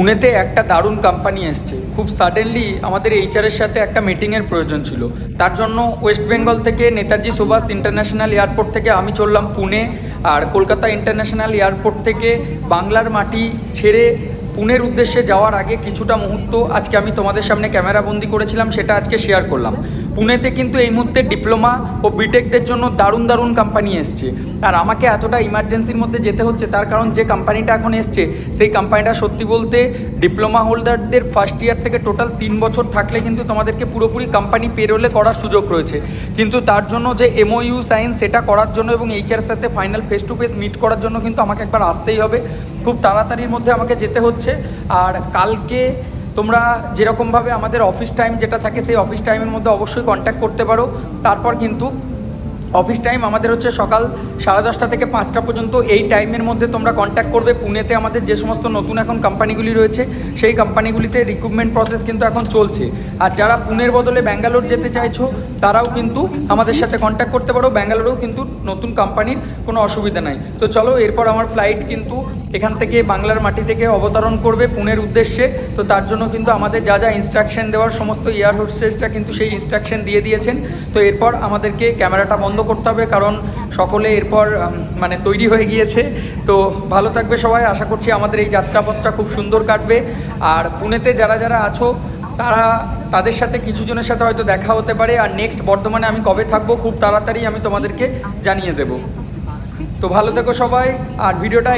পুনেতে একটা দারুণ কোম্পানি এসছে। খুব সাডেনলি আমাদের এইচআরের সাথে একটা মিটিংয়ের প্রয়োজন ছিল। তার জন্য ওয়েস্ট বেঙ্গল থেকে নেতাজি সুভাষ ইন্টারন্যাশনাল এয়ারপোর্ট থেকে আমি চললাম পুনে আর কলকাতা ইন্টারন্যাশনাল এয়ারপোর্ট থেকে বাংলার মাটি ছেড়ে পুনের উদ্দেশ্যে যাওয়ার আগে কিছুটা মুহূর্ত আজকে আমি তোমাদের সামনে ক্যামেরা বন্দি করেছিলাম, সেটা আজকে শেয়ার করলাম। পুনেতে কিন্তু এই মুহূর্তে ডিপ্লোমা ও বিটেকদের জন্য দারুণ দারুণ কোম্পানি এসছে। আর আমাকে এতটা ইমার্জেন্সির মধ্যে যেতে হচ্ছে, তার কারণ যে কোম্পানিটা এখন এসছে, সেই কোম্পানিটা সত্যি বলতে ডিপ্লোমা হোল্ডারদের ফার্স্ট ইয়ার থেকে টোটাল তিন বছর থাকলে কিন্তু তোমাদেরকে পুরোপুরি কোম্পানি পেরোলে করার সুযোগ রয়েছে। কিন্তু তার জন্য যে এমওইউ সাইন সেটা করার জন্য এবং এইচআর সাথে final face to face meet করার জন্য কিন্তু আমাকে একবার আসতেই হবে। খুব তাড়াতাড়ির মধ্যে আমাকে যেতে হচ্ছে। আর কালকে তোমরা যেরকমভাবে আমাদের অফিস টাইম যেটা থাকে, সেই অফিস টাইমের মধ্যে অবশ্যই কন্ট্যাক্ট করতে পারো। তারপর কিন্তু অফিস টাইম আমাদের হচ্ছে সকাল সাড়ে দশটা থেকে পাঁচটা পর্যন্ত এই টাইমের মধ্যে তোমরা কন্ট্যাক্ট করবে। পুনেতে আমাদের যে সমস্ত নতুন এখন কোম্পানিগুলি রয়েছে, সেই কোম্পানিগুলিতে রিক্রুটমেন্ট প্রসেস কিন্তু এখন চলছে। আর যারা পুনের বদলে ব্যাঙ্গালোর যেতে চাইছো, তারাও কিন্তু আমাদের সাথে কন্ট্যাক্ট করতে পারো। ব্যাঙ্গালোরেও কিন্তু নতুন কোম্পানির কোনো অসুবিধা নাই। তো চলো, এরপর আমার ফ্লাইট কিন্তু এখান থেকে বাংলার মাটি থেকে অবতরণ করবে পুনের উদ্দেশ্যে। তো তার জন্য কিন্তু আমাদের যা যা ইনস্ট্রাকশন দেওয়ার সমস্ত এয়ার হোস্টেসটা কিন্তু সেই ইনস্ট্রাকশন দিয়ে দিয়েছেন। তো এরপর আমাদেরকে ক্যামেরাটা বন্ধ করতে হবে কারণ সকলে এরপর মানে তৈরি হয়ে গিয়েছে। তো ভালো থাকবে সবাই। আশা করছি আমাদের এই যাত্রাপথটা খুব সুন্দর কাটবে। আর পুনেতে যারা যারা আছো, তারা, তাদের সাথে কিছু জনের সাথে হয়তো দেখা হতে পারে। আর নেক্সট বর্ধমানে আমি কবে থাকব খুব তাড়াতাড়ি আমি তোমাদেরকে জানিয়ে দেব। তো ভালো থেকো সবাই। আর ভিডিওটা